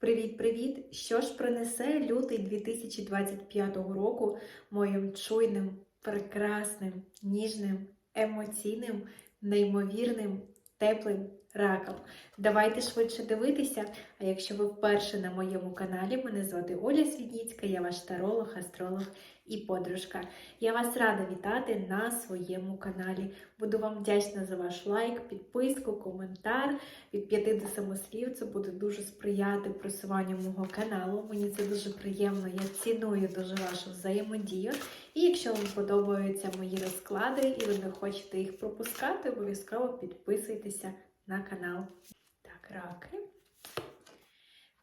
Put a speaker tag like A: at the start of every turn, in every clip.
A: Привіт-привіт! Що ж принесе лютий 2025 року моїм чуйним, прекрасним, ніжним, емоційним, неймовірним, теплим раком? Давайте швидше дивитися. А якщо ви вперше на моєму каналі, мене звати Оля Свідніцька, я ваш таролог, астролог і подружка. Я вас рада вітати на своєму каналі. Буду вам вдячна за ваш лайк, підписку, коментар. Від 5 до 7 слів це буде дуже сприяти просуванню мого каналу. Мені це дуже приємно. Я ціную дуже вашу взаємодію. І якщо вам подобаються мої розклади і ви не хочете їх пропускати, обов'язково підписуйтеся на канал. Так, раки.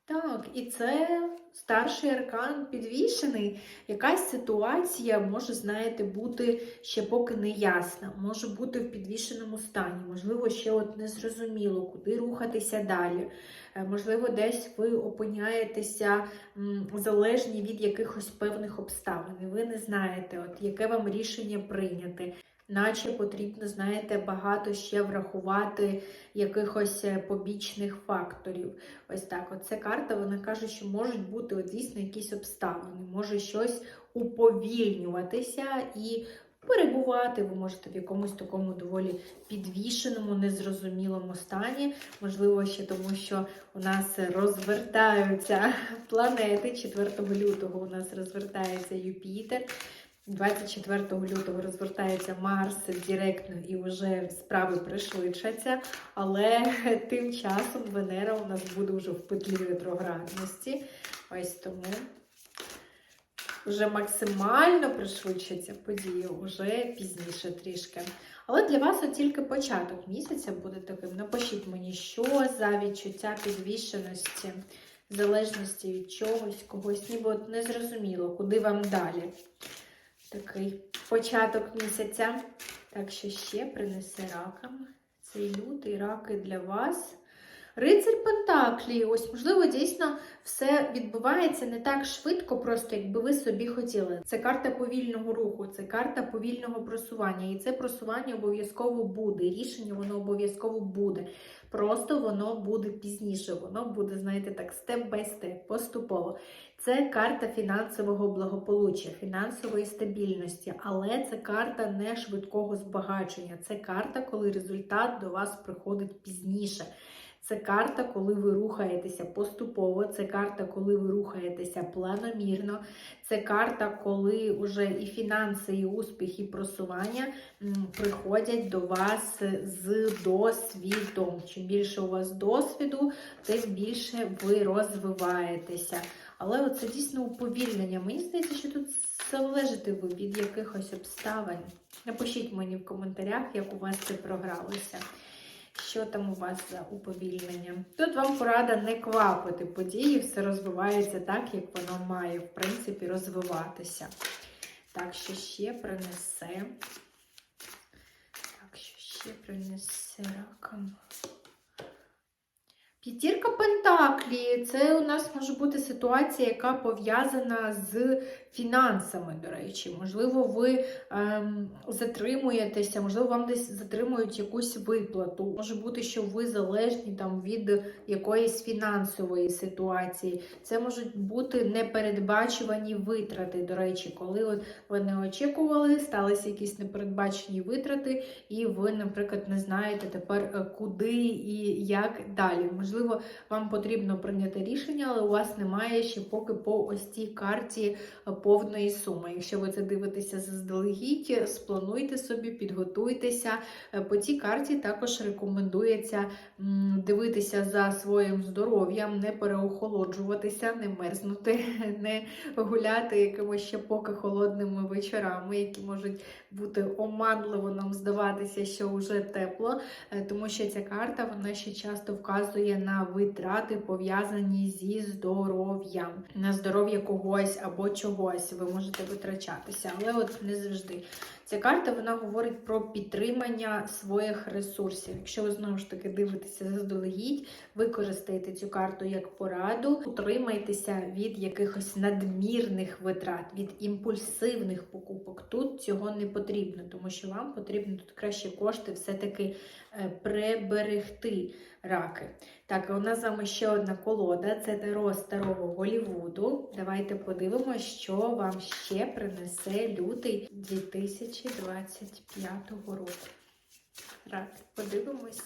A: Так, і це старший аркан підвішений. Якась ситуація може, знаєте, бути ще поки не ясна, може бути в підвішеному стані, можливо, ще от не зрозуміло, куди рухатися далі. Е, Можливо, десь ви опиняєтеся залежні від якихось певних обставин. І ви не знаєте, от яке вам рішення прийняти. Наче потрібно, знаєте, багато ще врахувати якихось е, побічних факторів. Ось так, оця карта, вона каже, що можуть бути дійсно якісь обставини, може щось уповільнюватися і перебувати. Ви можете в якомусь такому доволі підвішеному, незрозумілому стані. Можливо, ще тому, що у нас розвертаються планети. 4 лютого у нас розвертається Юпітер. 24 лютого розвертається Марс директно і вже справи пришвидшаться, але тим часом Венера у нас буде вже в петлі ретроградності. Ось тому вже максимально пришвидшаться події, вже пізніше трішки. Але для вас от тільки початок місяця буде таким. Напишіть мені, що за відчуття підвішеності, залежності від чогось, когось, ніби от незрозуміло, куди вам далі такий початок місяця. Так що ще принесе ракам цей лютий раки для вас. Рицарь Пентаклі, ось, можливо, дійсно все відбувається не так швидко, просто якби ви собі хотіли. Це карта повільного руху, це карта повільного просування. І це просування обов'язково буде. Рішення воно обов'язково буде. Просто воно буде пізніше, воно буде, знаєте, так, степ-бай-степ, поступово. Це карта фінансового благополуччя, фінансової стабільності, але це карта не швидкого збагачення. Це карта, коли результат до вас приходить пізніше. Це карта, коли ви рухаєтеся поступово, це карта, коли ви рухаєтеся планомірно, це карта, коли вже і фінанси, і успіх, і просування приходять до вас з досвідом. Чим більше у вас досвіду, тим більше ви розвиваєтеся. Але це дійсно уповільнення. Мені здається, що тут залежите ви від якихось обставин. Напишіть мені в коментарях, як у вас це програлося. Що там у вас за уповільнення? Тут вам порада не квапити події, все розвивається так, як воно має, в принципі, розвиватися. Так, що ще принесе. Так, що ще принесе раком. П'ятірка Пентаклі. Це у нас може бути ситуація, яка пов'язана з фінансами, до речі. Можливо, ви ем, затримуєтеся, можливо, вам десь затримують якусь виплату. Може бути, що ви залежні там від якоїсь фінансової ситуації. Це можуть бути непередбачувані витрати. До речі, коли от ви не очікували, сталися якісь непередбачені витрати, і ви, наприклад, не знаєте тепер, е, куди і як далі. Можливо, вам потрібно прийняти рішення, але у вас немає ще поки по ось цій карті е, повної суми. Якщо ви це дивитеся заздалегідь, сплануйте собі, підготуйтеся. Е, По цій карті також рекомендується дивитися за своїм здоров'ям, не переохолоджуватися, не мерзнути, не гуляти якимось ще поки холодними вечорами, які можуть бути оманливо нам здаватися, що вже тепло, е, тому що ця карта вона ще часто вказує на витрати, пов'язані зі здоров'ям, на здоров'я когось або чогось ви можете витрачатися, але от не завжди. Ця карта вона говорить про підтримання своїх ресурсів. Якщо ви знову ж таки дивитеся заздалегідь, використаєте цю карту як пораду, утримайтеся від якихось надмірних витрат, від імпульсивних покупок. Тут цього не потрібно, тому що вам потрібно тут краще кошти все-таки е, приберегти раки. Так, у нас з вами ще одна колода. Це таро старого Голівуду. Давайте подивимося, що вам ще принесе лютий 2025 року. Так, подивимось.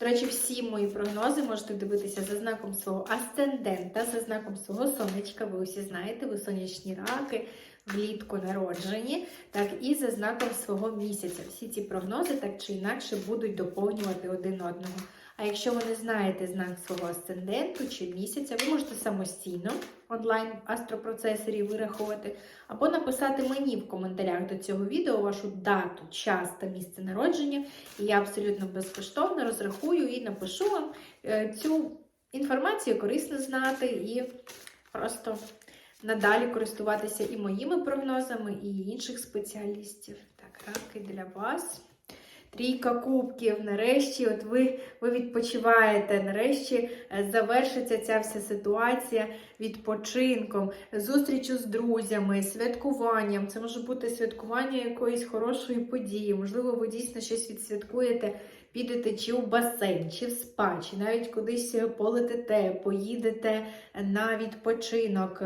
A: До речі, всі мої прогнози можете дивитися за знаком свого асцендента, за знаком свого сонечка. Ви усі знаєте, ви сонячні раки, влітку народжені, так і за знаком свого місяця. Всі ці прогнози так чи інакше будуть доповнювати один одного. А якщо ви не знаєте знак свого асценденту чи місяця, ви можете самостійно онлайн астропроцесорі вирахувати, або написати мені в коментарях до цього відео вашу дату, час та місце народження. І я абсолютно безкоштовно розрахую і напишу вам е, цю інформацію корисно знати і просто надалі користуватися і моїми прогнозами, і інших спеціалістів. Так, раки для вас. Трійка кубків. Нарешті, от ви, ви відпочиваєте. Нарешті е, завершиться ця вся ситуація відпочинком, зустрічю з друзями, святкуванням. Це може бути святкування якоїсь хорошої події. Можливо, ви дійсно щось відсвяткуєте. Підете чи в басейн, чи в спа, чи навіть кудись полетите, поїдете на відпочинок.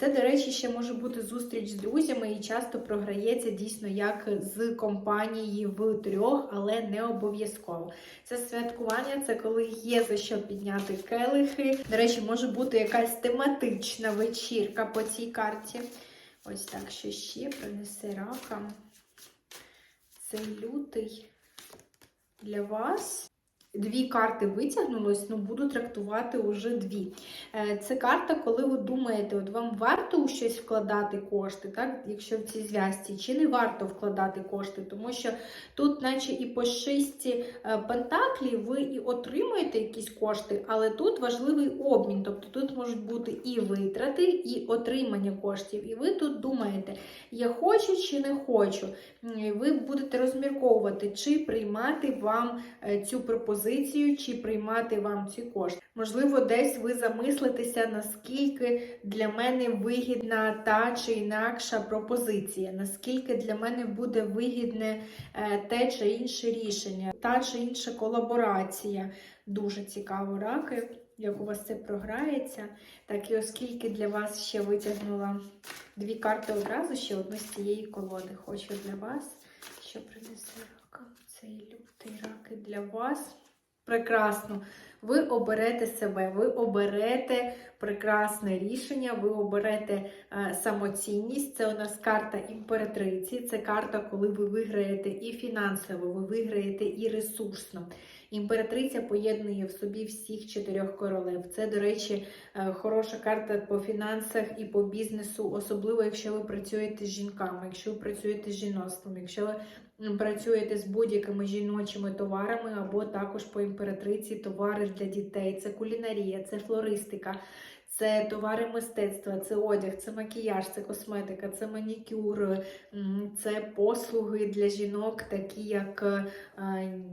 A: Це, до речі, ще може бути зустріч з друзями і часто програється дійсно як з компанії в трьох, але не обов'язково. Це святкування, це коли є за що підняти келихи. До речі, може бути якась тематична вечірка по цій карті. Ось так, що ще принесе ракам. Цей лютий для вас. Дві карти витягнулось, ну буду трактувати уже дві. Е, Це карта, коли ви думаєте, от вам варто у щось вкладати кошти, так, якщо в цій зв'язці, чи не варто вкладати кошти, тому що тут, наче і по шисті е, пентаклі, ви і отримуєте якісь кошти, але тут важливий обмін. Тобто тут можуть бути і витрати, і отримання коштів. І ви тут думаєте, я хочу чи не хочу. Ви будете розмірковувати, чи приймати вам е, цю пропозицію, чи приймати вам ці кошти. Можливо, десь ви замислитеся, наскільки для мене вигідна та чи інакша пропозиція, наскільки для мене буде вигідне е, те чи інше рішення, та чи інша колаборація. Дуже цікаво, раки, як у вас це програється. Так і оскільки для вас ще витягнула дві карти одразу, ще одну з цієї колоди. Хочу для вас, що принесе ракам цей лютий раки для вас. Прекрасно. Ви оберете себе, ви оберете прекрасне рішення, ви оберете е, самоцінність. Це у нас карта імператриці. Це карта, коли ви виграєте і фінансово, ви виграєте і ресурсно. Імператриця поєднує в собі всіх чотирьох королев. Це, до речі, е, хороша карта по фінансах і по бізнесу, особливо якщо ви працюєте з жінками, якщо ви працюєте з жіноцтвом, якщо ви працюєте з будь-якими жіночими товарами, або також по імператриці товари для дітей. Це кулінарія, це флористика. Це товари мистецтва, це одяг, це макіяж, це косметика, це манікюр, це послуги для жінок, такі як е,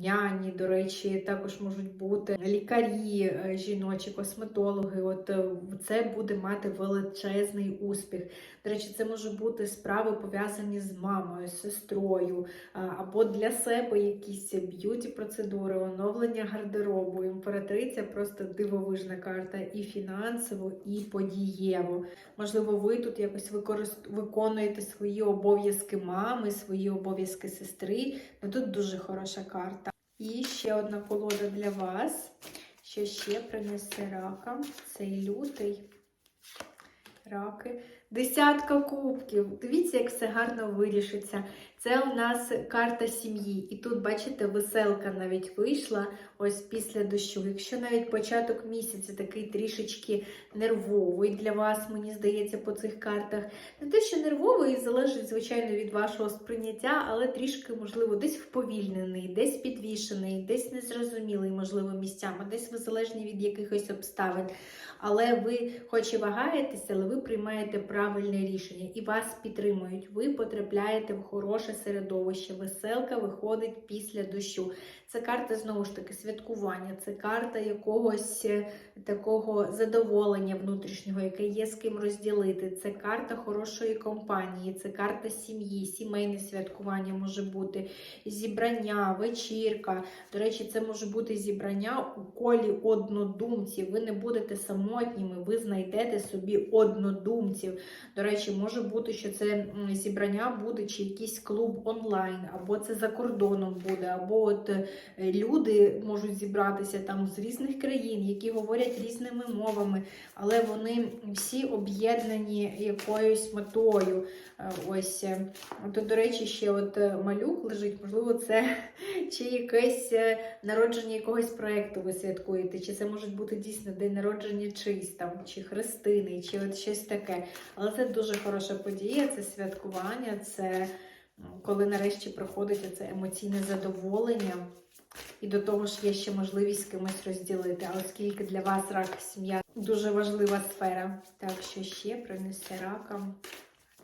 A: няні, до речі, також можуть бути лікарі, е, жіночі, косметологи. От е, це буде мати величезний успіх. До речі, це може бути справи пов'язані з мамою, сестрою, або для себе якісь б'юті процедури, оновлення гардеробу. Імператриця просто дивовижна карта і фінансово, і подієво. Можливо, ви тут якось використ... виконуєте свої обов'язки мами, свої обов'язки сестри. Ну тут дуже хороша карта. І ще одна колода для вас. Що ще принесе ракам цей лютий. Раки. Десятка кубків. Дивіться, як все гарно вирішиться. Це у нас карта сім'ї. І тут, бачите, веселка навіть вийшла ось після дощу. Якщо навіть початок місяця такий трішечки нервовий для вас, мені здається, по цих картах. Не те, що нервовий, залежить, звичайно, від вашого сприйняття, але трішки, можливо, десь вповільнений, десь підвішений, десь незрозумілий, можливо, місцями, десь ви залежні від якихось обставин. Але ви, хоч і вагаєтеся, але ви приймаєте правильне рішення і вас підтримують. Ви потрапляєте в хороше середовище. Веселка виходить після дощу. Це карта знову ж таки святкування, це карта якогось е, такого задоволення внутрішнього, яке є з ким розділити. Це карта хорошої компанії, це карта сім'ї, сімейне святкування може бути, зібрання, вечірка. До речі, це може бути зібрання у колі однодумців. Ви не будете самотніми, ви знайдете собі однодумців. До речі, може бути, що це зібрання буде чи якийсь клуб онлайн, або це за кордоном буде, або от е, люди можуть зібратися там з різних країн, які говорять різними мовами, але вони всі об'єднані якоюсь метою. Е, Ось е, то, до речі, ще от малюк лежить, можливо, це чи якесь народження якогось проєкту ви святкуєте, чи це може бути дійсно день народження чиїсь там, чи хрестини, чи от щось таке. Але це дуже хороша подія, це святкування, це коли нарешті проходить це емоційне задоволення. І до того ж є ще можливість з кимось розділити. А оскільки для вас рак сім'я дуже важлива сфера. Так, що ще принесе ракам?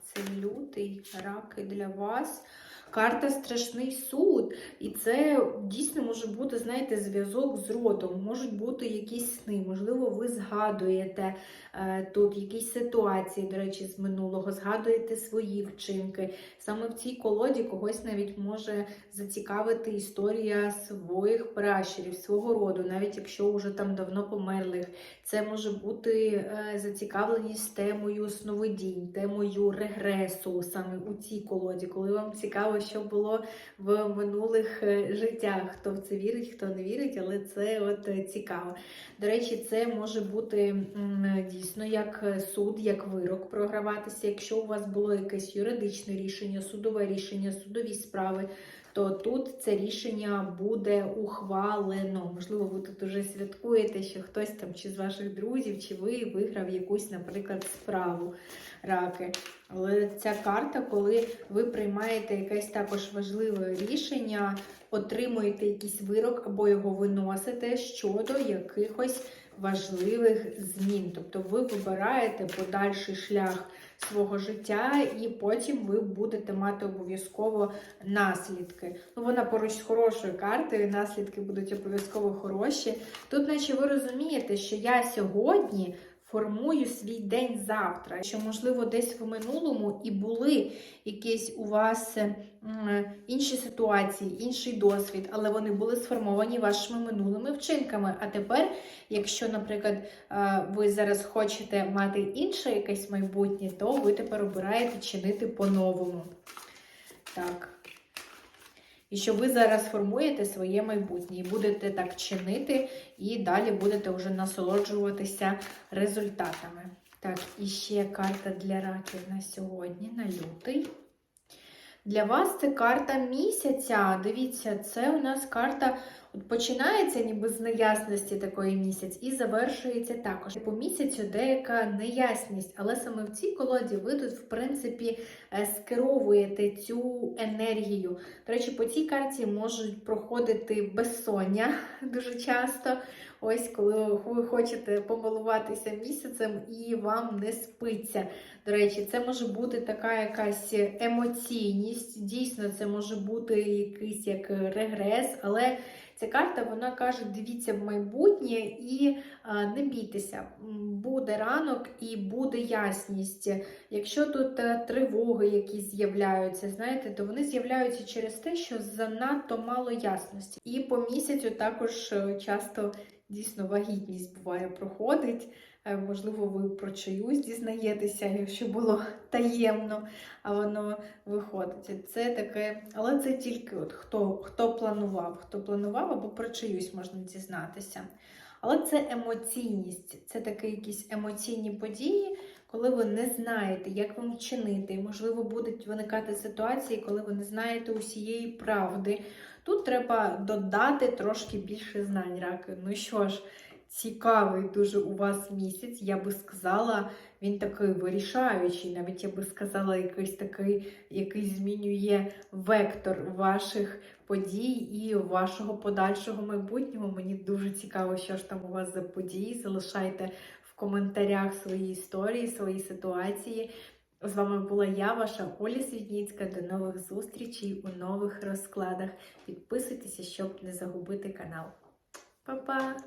A: Це лютий раки для вас. Карта Страшний суд. І це дійсно може бути, знаєте, зв'язок з родом. Можуть бути якісь сни. Можливо, ви згадуєте е, тут якісь ситуації, до речі, з минулого, згадуєте свої вчинки. Саме в цій колоді когось навіть може зацікавити історія своїх пращурів, свого роду, навіть якщо вже там давно померлих. Це може бути е, зацікавленість темою сновидінь, темою регресу саме у цій колоді, коли вам цікаво, що було в минулих е, життях. Хто в це вірить, хто не вірить, але це от е, цікаво. До речі, це може бути дійсно як е, суд, як вирок програватися. Якщо у вас було якесь юридичне рішення, судове рішення, судові справи. То тут це рішення буде ухвалено. Можливо, ви тут уже святкуєте, що хтось там, чи з ваших друзів, чи ви виграв якусь, наприклад, справу раки. Але ця карта, коли ви приймаєте якесь також важливе рішення, отримуєте якийсь вирок або його виносите щодо якихось важливих змін. Тобто ви вибираєте подальший шлях свого життя, і потім ви будете мати обов'язково наслідки. Ну, вона поруч з хорошою картою, наслідки будуть обов'язково хороші. Тут, наче ви розумієте, що я сьогодні. Формую свій день завтра, що, можливо, десь в минулому і були якісь у вас інші ситуації, інший досвід, але вони були сформовані вашими минулими вчинками. А тепер, якщо, наприклад, е, ви зараз хочете мати інше якесь майбутнє, то ви тепер обираєте чинити по-новому. Так. І що ви зараз формуєте своє майбутнє і будете так чинити, і далі будете вже насолоджуватися результатами. Так, і ще карта для раків на сьогодні, на лютий. Для вас це карта місяця. Дивіться, це у нас карта починається ніби з неясності такої місяць і завершується також. По місяцю деяка неясність, але саме в цій колоді ви тут, в принципі, е, скеровуєте цю енергію. До речі, по цій карті можуть проходити безсоння дуже часто. Ось коли ви хочете помилуватися місяцем і вам не спиться. До речі, це може бути така якась емоційність. Дійсно, це може бути якийсь як регрес, але ця карта вона каже: дивіться в майбутнє і а, не бійтеся. Буде ранок і буде ясність. Якщо тут е, тривоги якісь з'являються, знаєте, то вони з'являються через те, що занадто мало ясності. І по місяцю також е, часто дійсно вагітність буває проходить. Е, Можливо, ви про чиюсь дізнаєтеся, якщо було таємно, а воно виходить. Це таке, але це тільки от хто, хто планував, хто планував або про чиюсь можна дізнатися. Але це емоційність, це такі якісь емоційні події, коли ви не знаєте, як вам вчинити. Можливо, будуть виникати ситуації, коли ви не знаєте усієї правди. Тут треба додати трошки більше знань раки. Ну що ж, цікавий дуже у вас місяць, я би сказала, він такий вирішаючий, навіть я би сказала, якийсь такий, який змінює вектор ваших подій і вашого подальшого майбутнього. Мені дуже цікаво, що ж там у вас за події. Залишайте в коментарях свої історії, свої ситуації. З вами була я, ваша Оля Світніцька. До нових зустрічей у нових розкладах. Підписуйтеся, щоб не загубити канал. Па-па!